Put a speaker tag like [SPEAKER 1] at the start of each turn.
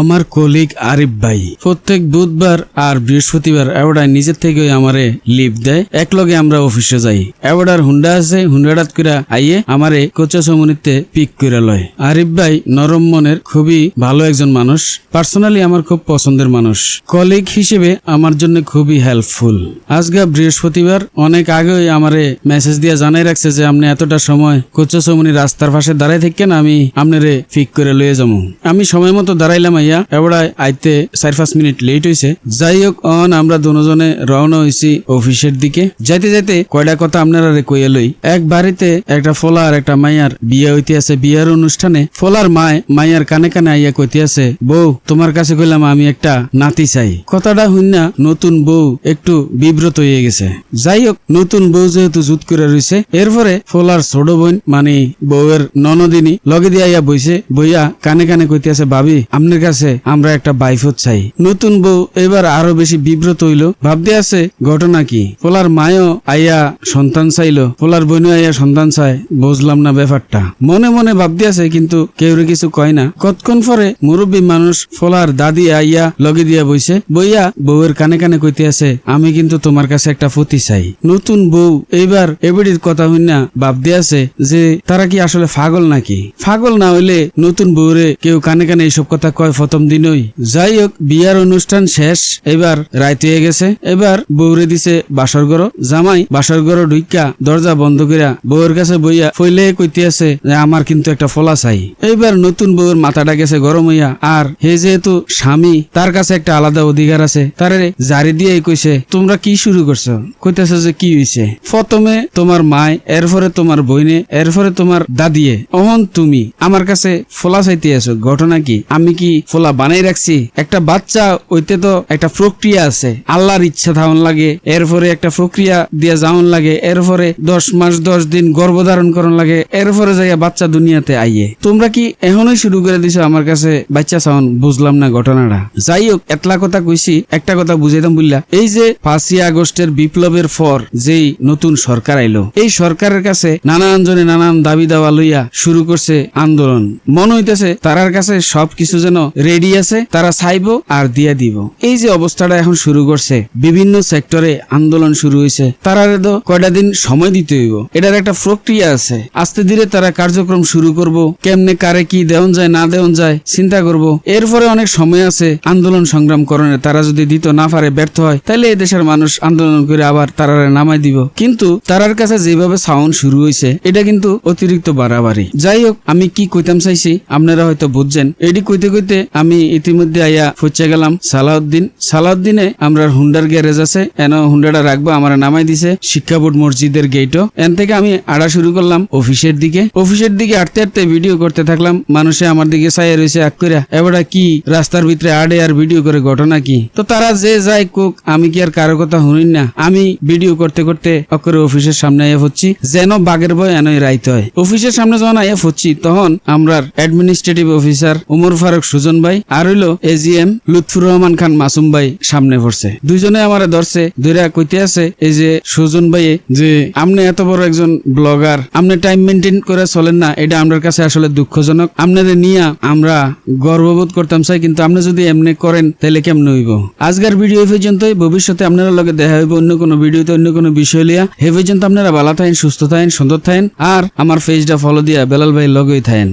[SPEAKER 1] আমার কলিগ আরিফ ভাই। প্রত্যেক বুধবার আর বৃহস্পতিবার এওড়ায় নিজের থেকে আমারে লিভ দেয়। এক লগে আমরা অফিসে যাই। এওড়ার হুন্ডা আছে হুন্ডাটাত করে আইয়ে আমারে কোচা সমনিতে পিক করে লয়। আরিফ ভাই নরম মনের, খুবই ভালো একজন মানুষ। পার্সোনালি আমার খুব পছন্দের মানুষ। কলিগ হিসেবে আমার জন্য খুবই হেল্পফুল আজকে বৃহস্পতিবার, অনেক আগেই আমারে মেসেজ দিয়ে জানাই রাখছে যে, আপনি এতটা সময় কোচা সমনি রাস্তার পাশে দাঁড়াই থাকেন, আমি আপনারে পিক করে লয়ে যাব। আমি সময় মতো দাঁড়াইলাম আইয়া এবারে আইতে চার পাঁচ মিনিট লেট হয়েছে যাই হোক অন আমরা দুজনে রওনা হয়েছি অফিসের দিকে। যাইতে যাইতে কয়টা কথা আপনারা কইয়া লই। এক বাড়িতে একটা ফোলা আর একটা মাইয়ার বিয়ে হইতে আছে বিয়ের অনুষ্ঠানে ফোলার মায় মাইয়ার কানে কানে আইয়া কইতে আছে বউ, তোমার কাছে কইলাম আমি একটা নাতি চাই। কথাটা হইনা নতুন বউ একটু বিব্রত হয়ে গেছে। যাই হোক নতুন বউ যেহেতু জুত করে রইছে, এরপরে ফোলার ছোট বোন মানে বউয়ের ননদিনী, লগে দিয়ে আইয়া বইছে, বইয়া কানে কানে কইতে আছে ভাবি, আপনার কাছে আমরা একটা বাইফত চাই। নতুন বউ এবার আরও বেশি বিব্রত হইল। ভাবতে আছে, ঘটনা কি? ফোলার মায়ও আইয়া সন্তান চাইলো। ফোলার বোনও আইয়া সন্তান চায়, বুঝলাম না ব্যাপারটা। মনে মনে ভাবতে আছে, কিন্তু কেউ কিছু কয় না। কতক্ষণ পরে মুরব্বী মানুষ ফোলার দাদি আইয়া লগে দিয়া বইছে, বইয়া বউয়ের কানে কানে কইতে আছে, আমি কিন্তু তোমার কাছে একটা ফতি চাই। নতুন বউ এইবার এবিডির কথা হইনা ভাবতে আছে, যে তারা কি আসলে পাগল নাকি? পাগল না হইলে নতুন বউরে কেউ কানে কানে এইসব কথা কয় প্রথম দিনই। যাই হোক বিয়ার অনুষ্ঠান শেষ, এবার রাইত হয়ে গেছে। এবার বউরে দিছে বাসর ঘর জামাই বাসর ঘর ঢুইকা দরজা বন্ধ করিয়া বউয়ের কাছে বইয়া ফইলে কইতে আছে যে, আমার কিন্তু একটা ফলা চাই। এইবার নতুন বউয়ের মাথাটা গেছে গরম হইয়া। আর হে যেহেতু স্বামী, তার কাছে একটা আলাদা অধিকার আছে। তারে জারি দিয়ে কইছে, তোমরা কি শুরু করছ? কইতেছে যে, কি হইছে? প্রথমে তোমার মায়, এরপরে তোমার বইনে, এরপরে তোমার দাদিয়ে। অহন তুমি, আমার কাছে ফলা চাইতে আছো, ঘটনা কি? আমি কি ফোলা বানাই রাখছি। একটা বাচ্চা, ওইতে তো একটা প্রক্রিয়া আছে। আল্লাহর ইচ্ছা থাউন লাগে, এরপরে একটা প্রক্রিয়া দিয়ে যাওন লাগে, এরপরে দশ মাস, দশ দিন গর্ভধারণ করন লাগে, এরপরে যাইয়া বাচ্চা দুনিয়াতে আইয়ে। তোমরা কি এখনই শুরু করে দিছো আমার কাছে বাচ্চা চাওন? বুঝলাম না ঘটনাটা। যাই হোক এতলা কথা কইছি, একটা কথা বুঝাইতাম বুঝলা এই যে পাঁচই আগস্টের বিপ্লবের পর যেই নতুন সরকার আইলো, এই সরকারের কাছে নানান জনে নানান দাবি দাওয়া লইয়া শুরু করছে আন্দোলন। মনে হইতেছে তারার কাছে সব কিছু যেন রেডি আছে, তারা চাইব আর দিয়া দিব। এই যে অবস্থাটা এখন শুরু করছে, বিভিন্ন সেক্টরে আন্দোলন শুরু হয়েছে তারা তো কয়টা দিন সময় দিতে হইব। এটার একটা প্রক্রিয়া আছে। আস্তে ধীরে তারা কার্যক্রম শুরু করব। কেমনে, কারে কি দেওয়ান যায়, না দেওয়ান যায়, চিন্তা করব। এরপরে অনেক সময় আছে আন্দোলন সংগ্রাম করণে। তারা যদি দিত না পারে, ব্যর্থ হয় তাহলে এই দেশের মানুষ আন্দোলন করে আবার তারা নামাই দিব। কিন্তু তারার কাছে যেভাবে সাউন্ড শুরু হয়েছে এটা কিন্তু অতিরিক্ত বাড়াবাড়ি। যাই হোক, আমি কি কইতাম চাইছি, আপনারা হয়তো বুঝছেন। এটি কইতে কইতে আমি ইতিমধ্যে আইয়া ফুচে গেলাম সালাউদ্দিন। সালাউদ্দিনে আমরা হুন্ডার গ্যারেজ আছে, এন হুন্ডাটা রাখব, আমার নামাই দিছে। শিক্ষা বোর্ড মসজিদের গেটও এন থেকে আমি আড়া শুরু করলাম অফিসের দিকে। অফিসের দিকে আটতে আটতে ভিডিও করতে থাকলাম। মানুষে আমার দিকে চাইয়া রয়েছে এক করে এবার কি রাস্তার ভিতরে আড়ে আর ভিডিও করে ঘটনা কি? তো তারা যে যায় কুক, আমি কি আর কারও কথা শুনিন না। আমি ভিডিও করতে করতে অকরে অফিসের সামনে আইয়া হচ্ছি যেন বাগের বয় এনই রাইতে হয়। অফিসের সামনে যখন আইয়া হচ্ছি তখন আমরা অ্যাডমিনিস্ট্রেটিভ অফিসার উমর ফারুক সুজন ভাই, আর হইল এজিএম লুৎফুর রহমান খান মাসুম ভাই সামনে পড়ছে। দুইজনে আমারে ধরছে দুইরা কইতে আছে, এই যে সুজন ভাই যে আপনি এত বড় একজন ব্লগার আপনি টাইম মেনটেন করে চলেন না, এটা আমার কাছে আসলে দুঃখজনক। আপনাদের নিয়ে আমরা গর্ববোধ করতাম চাই, কিন্তু আপনি যদি এমনি করেন, তাহলে কেমন হইব? আজকের ভিডিও এই পর্যন্তই, ভবিষ্যতে আপনারা লগে দেখা হইব অন্য কোনো ভিডিওতে, অন্য কোনো বিষয় লিয়া। হে পর্যন্ত আপনারা ভালো থাকেন, সুস্থ থাকেন, সুন্দর থাকেন, আর আমার পেজটা ফলো দিয়া বেলাল ভাই লগেই থাকেন।